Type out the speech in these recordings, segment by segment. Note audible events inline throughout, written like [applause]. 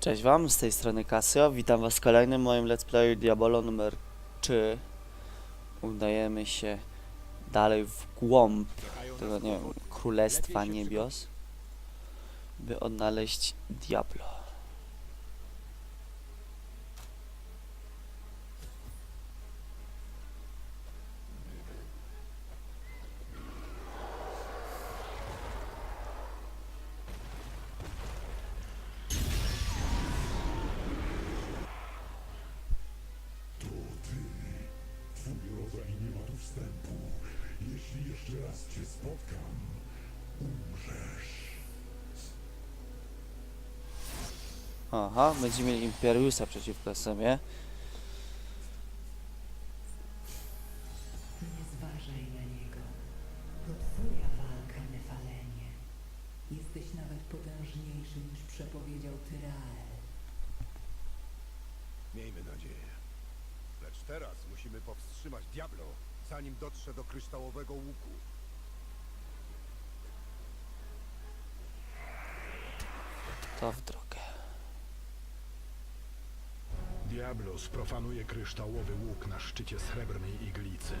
Cześć wam, z tej strony Casio, witam was w kolejnym moim let's playu Diabolo numer 3 Udajemy się dalej w głąb tego, nie wiem, Królestwa Niebios By odnaleźć Diablo spotkam, umrzesz. Aha, będziemy mieli Imperiusa przeciwko sobie Nie zważaj na niego. To twoja walka, Nefalenie. Jesteś nawet potężniejszy niż przepowiedział Tyrael. Miejmy nadzieję. Lecz teraz musimy powstrzymać Diablo, zanim dotrze do kryształowego łuku. To w drogę Diablo sprofanuje kryształowy łuk na szczycie srebrnej iglicy.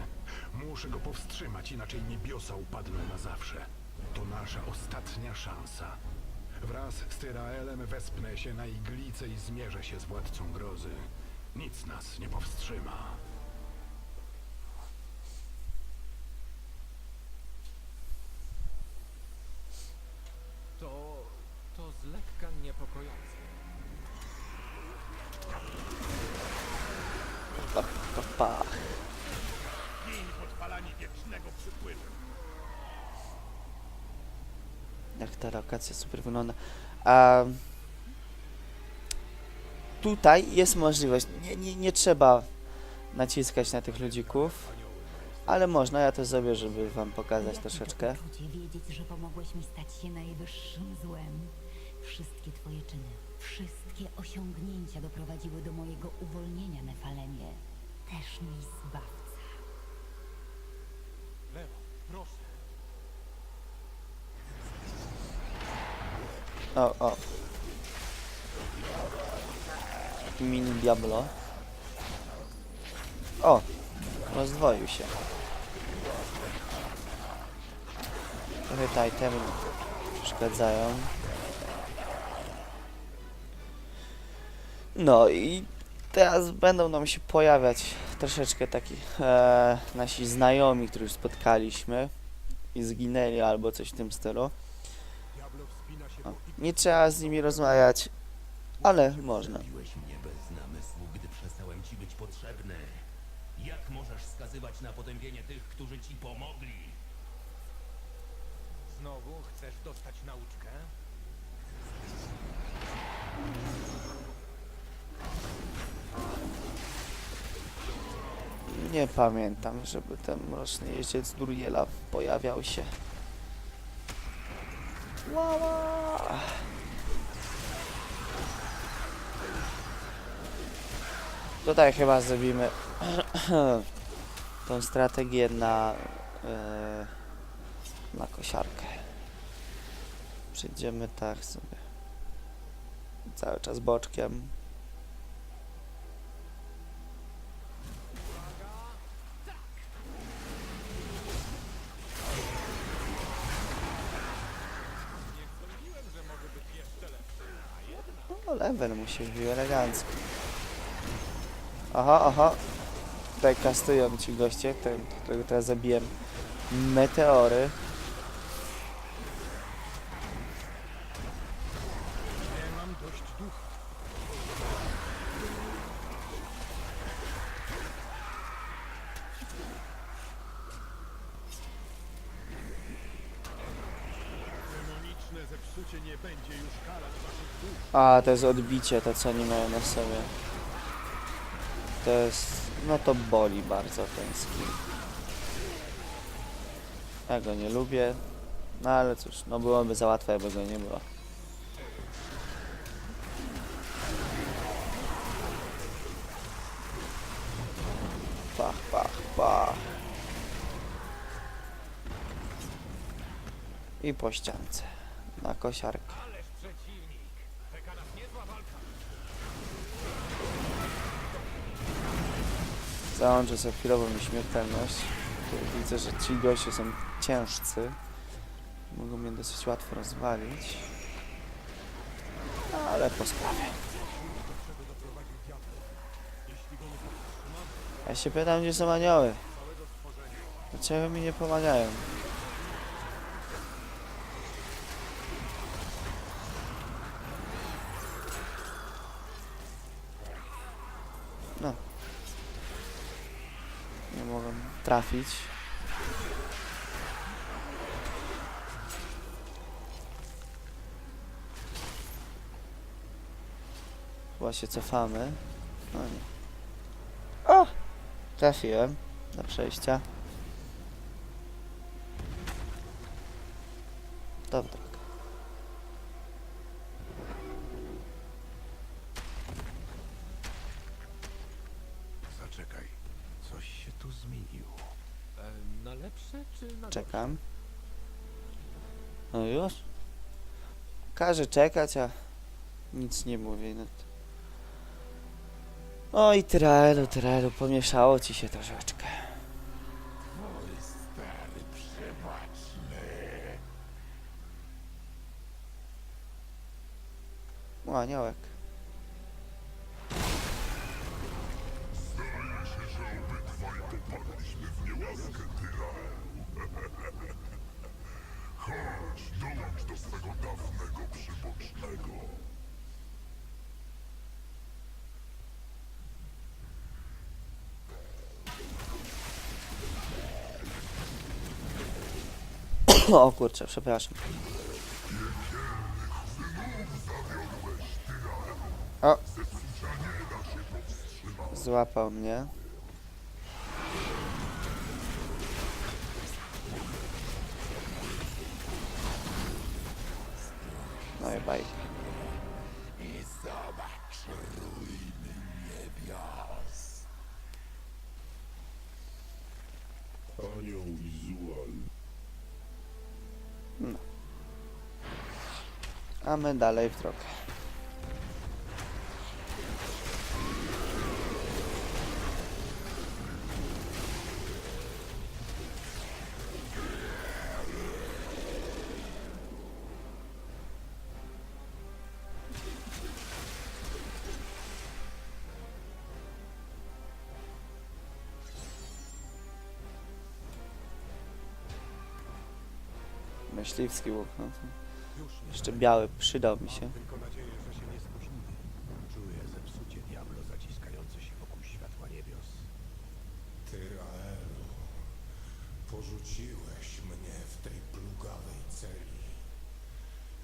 Muszę go powstrzymać, inaczej niebiosa upadną na zawsze. To nasza ostatnia szansa. Wraz z Tyraelem wespnę się na iglicę i zmierzę się z władcą grozy. Nic nas nie powstrzyma. To... to z lekka niepokojące. Pach, pach. Jak ta lokacja super wygląda. A tutaj jest możliwość. Nie, nie, nie trzeba naciskać na tych ludzików, ale można. Ja to zrobię, żeby wam pokazać Jakie troszeczkę. uczucie wiedzieć, że pomogłeś mi stać się najwyższym złem. Wszystkie twoje czyny, wszystkie osiągnięcia doprowadziły do mojego uwolnienia, Nefalenie. Też mój zbawca. Leo, proszę. O, o. Mini Diablo. O! Rozdwoił się. Trochę te itemy przeszkadzają. No i teraz będą nam się pojawiać troszeczkę takich e, nasi znajomi, których spotkaliśmy i zginęli albo coś w tym stylu. O, po nie trzeba z nimi rozmawiać, ale można. Jak możesz wskazywać na potępienie tych, którzy ci pomogli? Znowu chcesz dostać nauczkę? Nie pamiętam, żeby ten mroczny jeździec Duriela pojawiał się. Łała! Tutaj chyba zrobimy [clears throat] tą strategię na, e, na kosiarkę. Przejdziemy tak sobie cały czas boczkiem. No, level mu się wbił elegancko. Aha, aha. Tutaj kastują ci goście, ten, którego teraz zabiłem. Meteory. Nie mam dość ducha. Demoniczne zepsucie nie będzie już karać waszych dusz. A, to jest odbicie, to co oni mają na sobie. To jest... No to boli bardzo ten skin. Ja go nie lubię. No ale cóż, no byłoby za łatwe, jakby go nie było. Pach, pach, pach. I po ściance na kosiarkę. Załączę sobie chwilową śmiertelność. Widzę, że ci goście są ciężcy. Mogą mnie dosyć łatwo rozwalić. Ale po sprawie. Ja się pytam, gdzie są anioły. Dlaczego mi nie pomagają? Trafić. Cofamy. No nie. O! Trafiłem do przejścia. Dobra. Czekam. No już? Każe czekać, a nic nie mówię. No to... Oj, trelu, trelu, pomieszało ci się troszeczkę. Oj, stary przebaczny. O, aniołek. O kurczę, przepraszam. O! Złapał mnie. No i baj. I zobacz ruiny niebios. A my dalej w drogę. Myśliwski łuk, no to. Jeszcze biały przydał mi się. Mam tylko nadzieję, że się nie spóźnimy. Czuję zepsucie diablo zaciskające się wokół światła niebios. Ty, Aelu, porzuciłeś mnie w tej plugawej celi.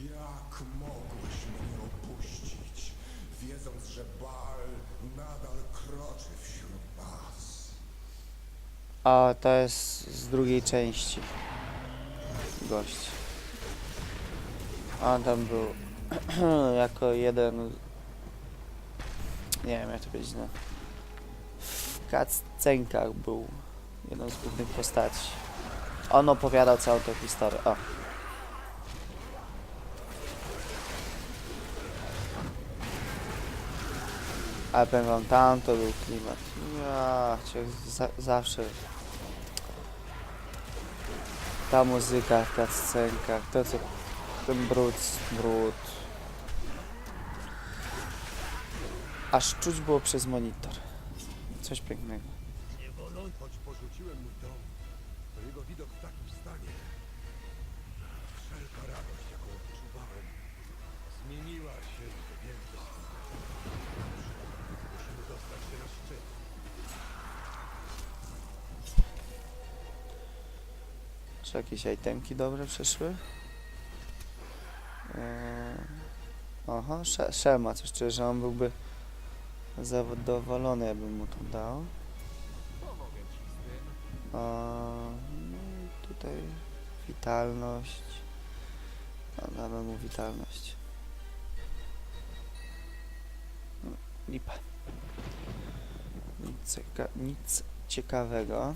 Jak mogłeś mnie opuścić, wiedząc, że Baal nadal kroczy wśród nas? A to jest z drugiej części. Gość. A tam był [clears throat] jako jeden. Nie wiem jak to powiedzieć. No. W był jedną z głównych postaci. On opowiadał całą tę historię. O. Ale powiem wam, tam to był klimat. Ja za, zawsze ta muzyka w cutscenkach, to co ten brud, brud. Aż czuć było przez monitor. Coś pięknego. Choć porzuciłem mój dom, to jego widok w takim stanie. Wszelka radość, jaką odczuwałem, zmieniła się w smutek. Musimy dostać się na szczyt. Czy jakieś itemki dobre przyszły? Sze- Szema, coś czuję, że on byłby zadowolony, jakbym mu to dał. A, no i tutaj witalność. A damy mu witalność. No, Lipa. Nic, cieka nic ciekawego.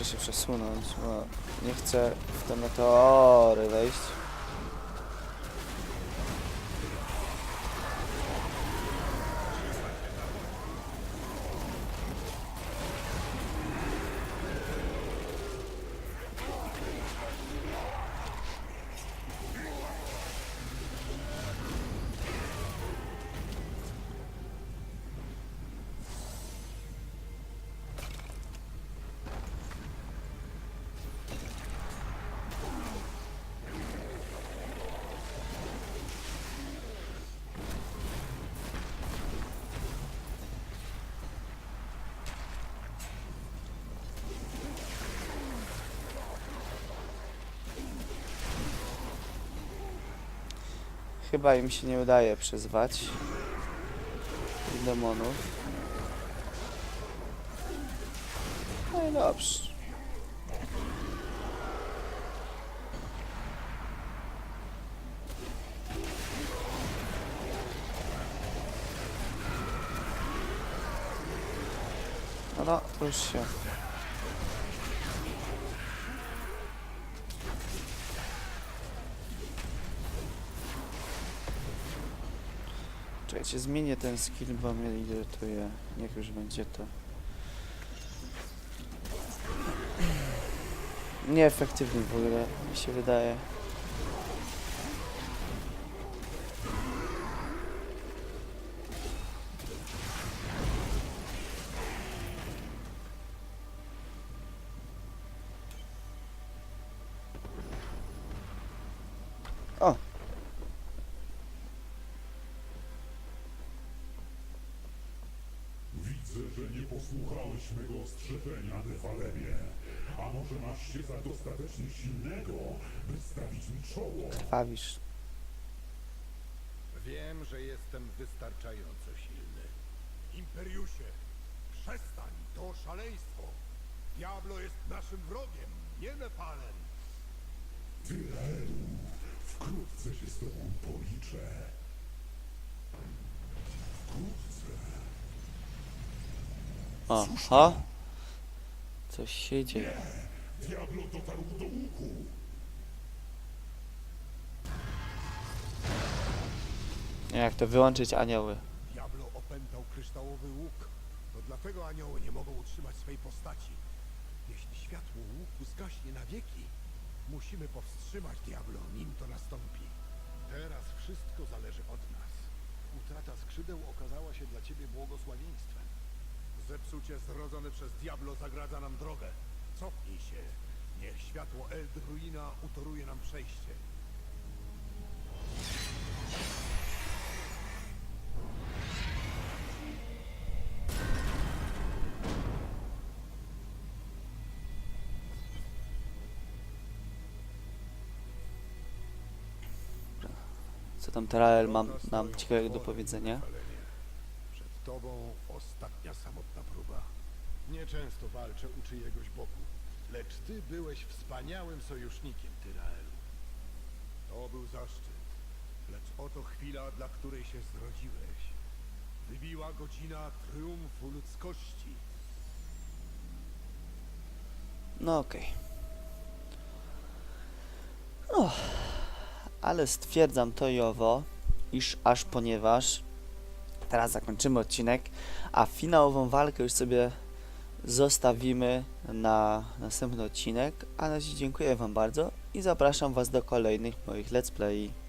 Muszę się przesunąć, bo nie chcę w te meteory wejść. Chyba im się nie udaje przyzwać demonów. No i dobrze. No, no, już się. Zmienię ten skill, bo mnie irytuje. Niech już będzie to. Nieefektywny w ogóle, mi się wydaje. O! Widzę, że nie posłuchałeś mego ostrzeżenia. A może masz się za dostatecznie silnego, by stawić mi czoło? Krwawisz. Wiem, że jestem wystarczająco silny. Imperiusie, przestań, to szaleństwo. Diablo jest naszym wrogiem, nie Nefalem. Tyraelu, wkrótce się z tobą policzę. Wkrótce. Aha. Coś się dzieje. Diablo dotarł do łuku. Jak to wyłączyć anioły? Diablo opętał kryształowy łuk. To dlatego anioły nie mogą utrzymać swej postaci. Jeśli światło łuku zgaśnie na wieki, musimy powstrzymać Diablo, nim to nastąpi. Teraz wszystko zależy od nas. Utrata skrzydeł okazała się dla ciebie błogosławieństwem. Zepsucie zrodzone przez Diablo zagradza nam drogę. Cofnij się. Niech światło Eldruina utoruje nam przejście. Co tam Terael mam nam ciekawego do powiedzenia? Przed tobą ostatnia samotna próba. Nieczęsto walczę u czyjegoś boku, lecz ty byłeś wspaniałym sojusznikiem, Tyraelu. To był zaszczyt, lecz oto chwila, dla której się zrodziłeś. Wybiła godzina triumfu ludzkości. No okej. No, ale stwierdzam to i owo, iż aż ponieważ teraz zakończymy odcinek, a finałową walkę już sobie zostawimy na następny odcinek. A na dziś dziękuję Wam bardzo i zapraszam Was do kolejnych moich let's play.